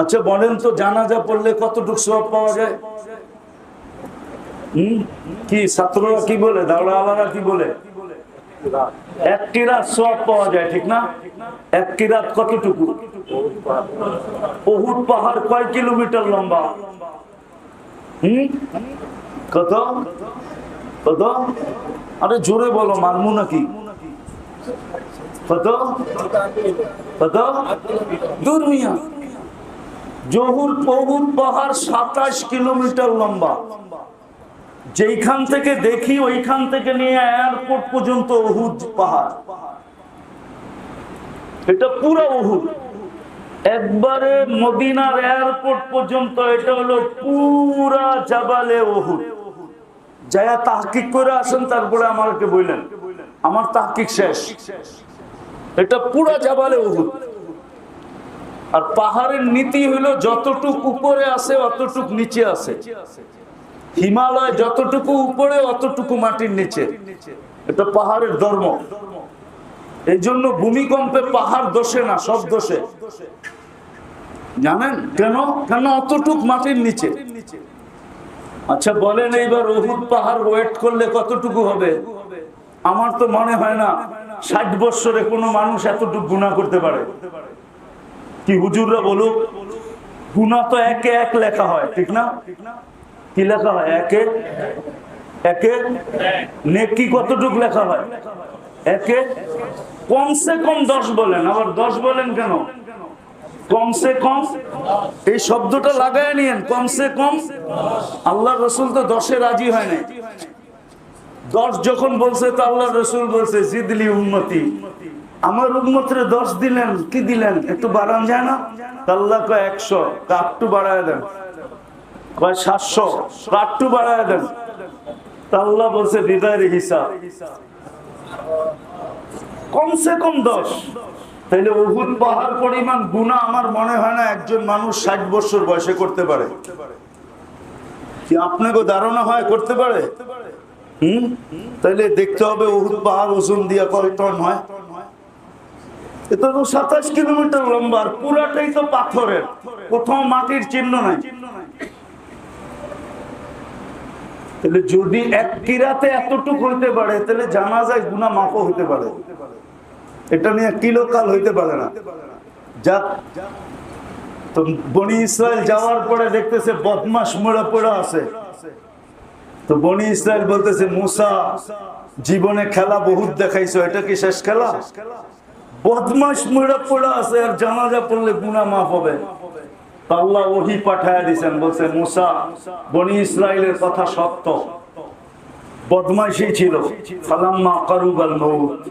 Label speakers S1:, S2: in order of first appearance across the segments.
S1: আচ্ছা বলেন তো জানাজা পড়লে কতটুকু সব পাওয়া যায়? হম? কি, ছাত্ররা কি বলে? দাওড়া আলারা কি বলে? এক কিরাত সব পাওয়া যায়, ঠিক না? এক কিরাত কতটুকু? বহুত পাহাড় কয় কিলোমিটার লম্বা? হম? কত? কত? আরে জোরে বলো মানমু নাকি? কত? কত? দূর মিয়া। জহুর পহুর পাহাড় সাতাশ কিলোমিটার লম্বা। যেইখান থেকে দেখি, ওইখান থেকে নিয়ে এয়ারপোর্ট পর্যন্ত অহুদ পাহাড়। এটা পুরো অহুদ একবারে মদিনার এয়ারপোর্ট পর্যন্ত এটা হলো পুরা জাবালে অহুদ যায়া তাহকিক করে আসেন, তারপরে আমাকে বললেন। আমার তাহকিক শেষ। এটা পুরা জাবালে অহুদ আর পাহাড়ের নীতি হলো যতটুক উপরে আছে, অতটুক নিচে আছে। হিমালয় যতটুকু উপরে, অতটুকু মাটির নিচে। এটা পাহাড়ের ধর্ম। এই জন্য ভূমিকম্পে পাহাড় দোষে না, সব দোষে। জানেন কেন? কেন অতটুক মাটির নিচে? আচ্ছা বলেন এইবার অহুদ পাহাড় ওয়েট করলে কতটুকু হবে? আমার তো মনে হয় না, ষাট বৎসরে কোনো মানুষ এতটুকু গুণা করতে পারে। কি হুজুররা বলুক? গুণা তো একে এক লেখা হয়, ঠিক না? কি লেখা হয়? একে? একে? নেকি কতটুক লেখা হয়? একে? কমসে কম দশ বলেন, আবার দশ বলেন কেন? কমসে কম এই শব্দটা লাগাই নিয়েন, কমসে কম আল্লাহ রসুল তো দশে রাজি হয় না দশ যখন বলছে, তো আল্লাহ রসুল বলছে, জিদলি উন্নতি আমার উন্মতরে দশ দিলেন, কি দিলেন? একটু বাড়ান যায় না? আল্লাহ কয় একশো একটু বাড়ায় দেন। কয়, সাতশো একটু বাড়ায় দেন। আল্লাহ বলছে হৃদয়ের হিসাব। কমসে কম দশ। তাইলে উহুদ পাহাড় পরিমাণ গুণা আমার মনে হয় না একজন মানুষ ষাট বছর বয়সে করতে পারে। কি আপনাকে ধারণা হয় করতে পারে? হম? তাইলে দেখতে হবে উহুদ পাহাড় ওজন দিয়া কয় টন হয়? এটা তো সাতাশ কিলোমিটার লম্বা পুরাটাই তো পাথরের। কোথাও মাটির চিহ্ন নাই। তাহলে যদি এক কিরাতে হইতে পারে, তাহলে জানা যায় হইতে পারে। এটা নিয়ে কিলোকাল হইতে পারে না। তো বনি ইসরায়েল যাওয়ার পরে দেখতেছে বদমাস মোড়া পড়া আছে। তো বনি ইসরায়েল বলতেছে, মুসা, জীবনে খেলা বহুত দেখাইছো, এটা কি শেষ খেলা? বদমাস মোড়া পড়া আছে আর জানাজা পড়লে গুনা মাফ হবে। আল্লাহ ওহি পাঠায় দিছেন, বলছে, মুসা, বনি ইসরায়েলের কথা সত্য। বদমাইশই ছিল। ফালাম্মা মৌত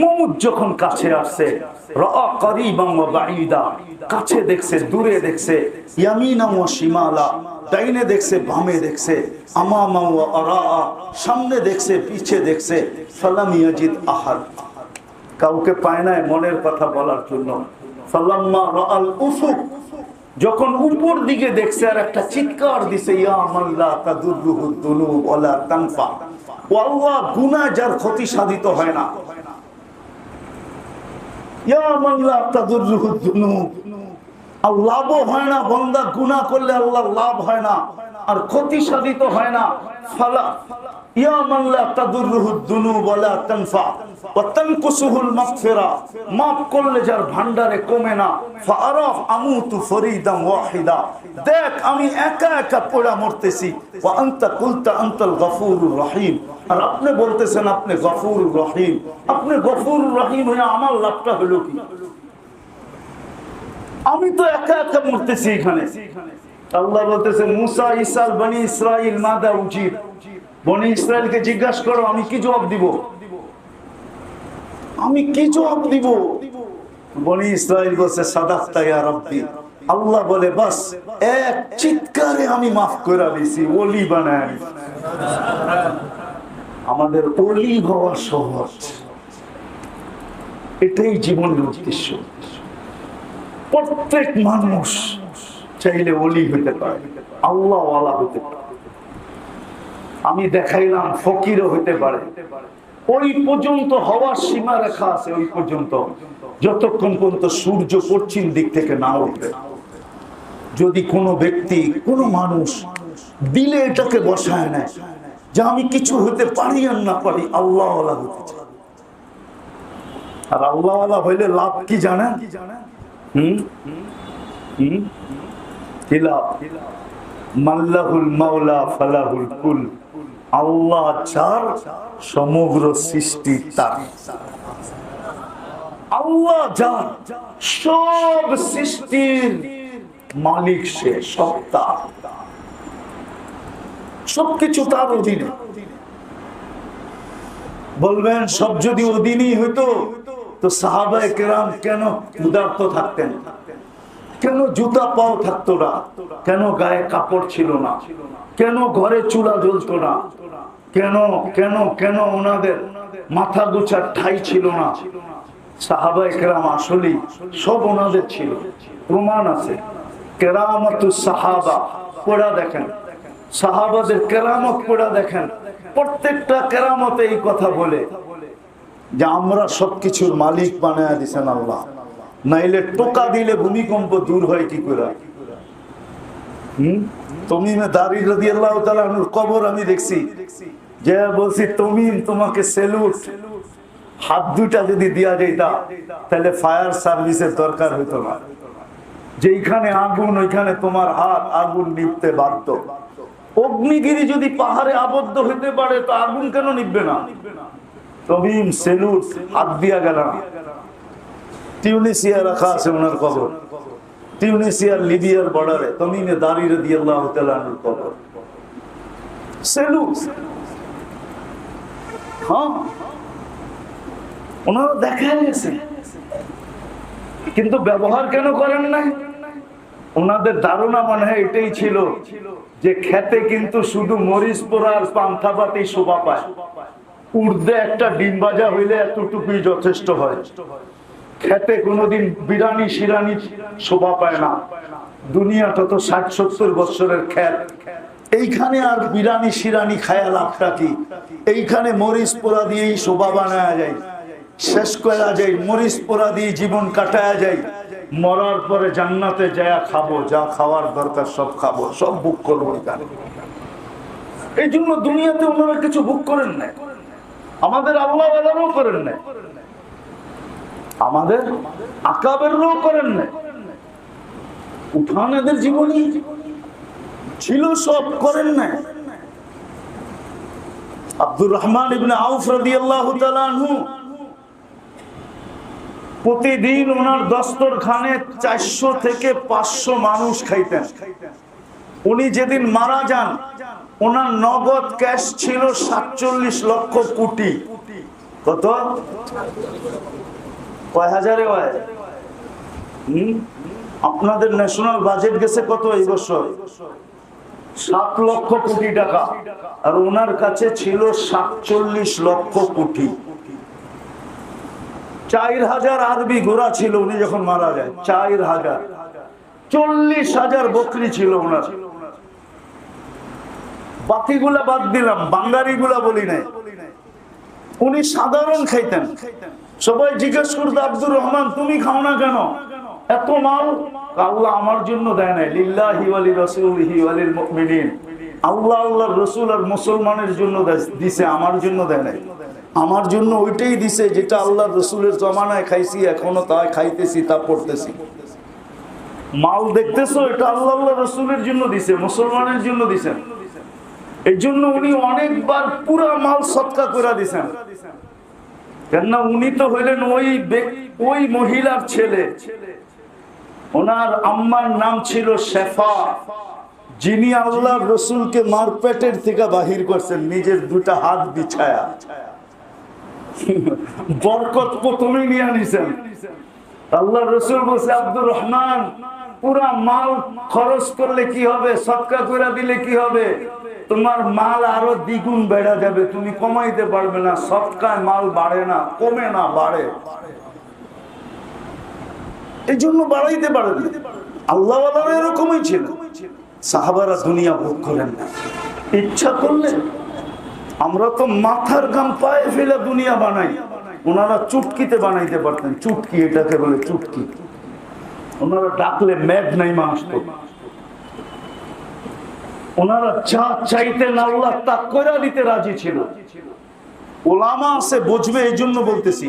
S1: মৌত যখন কাছে আসছে কাছে দেখছে, দূরে দেখছে শিমালা। ডাইনে দেখছে, বামে দেখছে, আমামা সামনে দেখছে, পিছে দেখছে, ফালাম ইয়াজিদ আহাদ। কাউকে পায় নাই মনের কথা বলার জন্য। যখন উপর দিকে দেখছে আর একটা চিৎকার দিছে আল্লাহ যার ক্ষতি সাধিত হয় না। ইয়া মাল্লা তাদুরুহু দুনুব। আর লাভও হয় না, বন্দা গুনাহ করলে আল্লাহ লাভ হয় না। আর ক্ষতি সাধিত হয় না। ফালা একা একা পড়া মরতেছি। ওয়া আনতা কুলতা আনতাল গফুরুর আর আপনি বলতেছেন, আপনি গফুরুর রহিম। আপনি গফুরুর রহিম হয়ে আমার লাভটা হলো কি? আমি তো একা একা মরতেছি এখানে। আল্লাহ বলতেছে, মুসা ইসাল বনি ইসরাইল মাদা উচিত বনি ইসরায়েলকে জিজ্ঞাসা করো, আমি কি জবাব দিব? আমি কি জবাব দিব? বনি ইসরায়েল বলছে, সাদাক্তা ইয়া রব্বি। আল্লাহ বলে, বাস, এক চিৎকারে আমি মাফ করে দিছি ওলি বানায়। আমাদের ওলি হওয়া সহজ। এটাই জীবনের উদ্দেশ্য। প্রত্যেক মানুষ চাইলে ওলি হতে পারে আল্লাহ হতে পারে। আমি দেখাইলাম, ফকিরও হতে পারে। ওই পর্যন্ত হওয়ার সীমা রেখা আছে, ওই পর্যন্ত। যতক্ষণ পর্যন্ত সূর্য পশ্চিম দিক থেকে না উঠবে। যদি কোনো ব্যক্তি, কোনো মানুষ দিলে এটাকে বসায় নেয় যে আমি কিছু হতে পারি আর না পারি আল্লাহ হতে চাই আর আল্লাহ হইলে লাভ কি জানেন? কি হুম? হুম? আল্লাহ সমগ্র সৃষ্টি তার। আল্লাহ যার সব সৃষ্টির মালিক সে সত্তা সবকিছু তার অধীনে। বলবেন, সব যদি অধীনই হইতো, তো সাহাবায় কেরাম কেন উদার্ত থাকতেন? কেন জুতা পাও থাকতো না? কেন গায়ে কাপড় ছিল না? কেন ঘরে চুলা জ্বলতো না? কেন কেন কেন ওনাদের মাথা গোছার ঠাই ছিল না? আসলেই সব ওনাদের ছিল। প্রমাণ আছে। সাহাবা, পড়া দেখেন। সাহাবাদের কেরামত পড়া দেখেন। প্রত্যেকটা কেরামতে এই কথা বলে যে, আমরা সবকিছুর মালিক বানায় দিছেন আল্লাহ। নাইলে টোকা দিলে ভূমিকম্প দূর হয় কি করে? যেইখানে আগুন, ওইখানে তোমার হাত আগুন নিভতে বাধ্য। অগ্নিগিরি যদি পাহাড়ে আবদ্ধ হইতে পারে, তো আগুন কেন নিববে না? তমিম সেলুট, হাত দিয়া গেল না। টিউনিসিয়া রাখা আছে ওনার কবর। টিউনিসিয়ার লিবিয়ার বর্ডারে, তমিমে দাঁড়িয়ে দিয়ে আল্লাহ তালুর কবর। সেলুট হ্যাঁ। ওনারা দেখা গেছে। কিন্তু ব্যবহার কেন করেন নাই? ওনাদের ধারণা মনে হয় এটাই ছিল যে খেতে কিন্তু শুধু মরিচ পোড়ার পান্থা পাতি শোভা পায়। উর্দে একটা ডিম ভাজা হইলে এতটুকুই যথেষ্ট হয়। খেতে কোনোদিন বিরানি শিরানি শোভা পায় না। দুনিয়াটা তো ষাট সত্তর বছরের খ্যাত এইখানে আর বিরানি শিরানি খায়া লাভটা কি? এইখানে মরিচ পোড়া দিয়েই শোভা বানায় যায়। শেষ করা যায়, মরিচ পোড়া দিয়ে জীবন কাটায়া যায়। মরার পরে জান্নাতে যায় খাব, যা খাওয়ার দরকার সব খাব, সব বুক করব এখানে। এই জন্য দুনিয়াতে ওনারা কিছু বুক করেন নাই। আমাদের আল্লাহ করেন নাই। আমাদের আকাবেরও করেন নাই। উঠান এদের জীবনী ছিল, সব করেন নাই। আব্দুর রহমান ইবনে আউফ রাদিয়াল্লাহু তাআলা আনহু প্রতিদিন ওনার দস্তরখানে চারশো থেকে পাঁচশো মানুষ খাইতেন। উনি যেদিন মারা যান, ওনার নগদ ক্যাশ ছিল সাতচল্লিশ লক্ষ কোটি। কত? হাজারে হম? আপনাদের ন্যাশনাল বাজেট গেছে কত এই বছর? সাত লক্ষ কোটি টাকা। আর ওনার কাছে ছিল সাতচল্লিশ লক্ষ কোটি। চার হাজার আরবি ঘোড়া ছিল উনি যখন মারা যায়, চার হাজার। চল্লিশ হাজার বকরি ছিল ওনার। বাকিগুলা বাদ দিলাম বাঙ্গারি গুলা বলি নাই। উনি সাধারণ খাইতেন খাইতেন। সবাই জিজ্ঞেস করতো আব্দুর রহমান, তুমি খাও না কেন? এত মাল? আল্লাহ আমার জন্য দেয় নাই। লিল্লাহি ওয়ালি রাসূলিহি ওয়ালিল মুমিনিন আল্লাহ আল্লাহর রাসূল আর মুসলমানের জন্য দিছে, আমার জন্য দেয় নাই। আমার জন্য ওইটাই দিছে যেটা আল্লাহর রসুলের জমানায় খাইছি, এখনও তা খাইতেছি, তা পড়তেছি। মাল দেখতেছো, এটা আল্লাহ আল্লাহ রসুলের জন্য দিছে, মুসলমানের জন্য দিছেন। এই জন্য উনি অনেকবার পুরা মাল সৎকা করে দিছেন। কেননা উনি তো হইলেন ওই ওই মহিলার ছেলে। ওনার আম্মার নাম ছিল শেফা। যিনি আল্লাহ রসুলকে মারপেটের থেকে বাহির করছেন, নিজের দুটা হাত বিছায়া। বরকত প্রথমে নিয়ে আনিছেন। আল্লাহ রসুল বলছে, আব্দুর রহমান, পুরা মাল খরচ করলে কি হবে? সৎকা করে দিলে কি হবে? তোমার মাল আরও দ্বিগুণ বেড়া যাবে, তুমি কমাইতে পারবে না সৎকায় মাল বাড়ে না, কমে না, বাড়ে। এই জন্য বাড়াইতে পারে আল্লাহ এরকমই ছিল। সাহাবারা দুনিয়া ভোগ করেন না। ইচ্ছা করলে আমরা তো মাথার গাম পায়ে ফেলে দুনিয়া বানাই। ওনারা চুটকিতে বানাইতে পারতেন। চুটকি এটাকে বলে চুটকি। ওনারা ডাকলে ম্যাগ নাই আসতো। ওনারা যা চাইতেন আল্লাহ তা করে দিতে রাজি ছিল। ওলামা আছে, বুঝবে এই জন্য বলতেছি।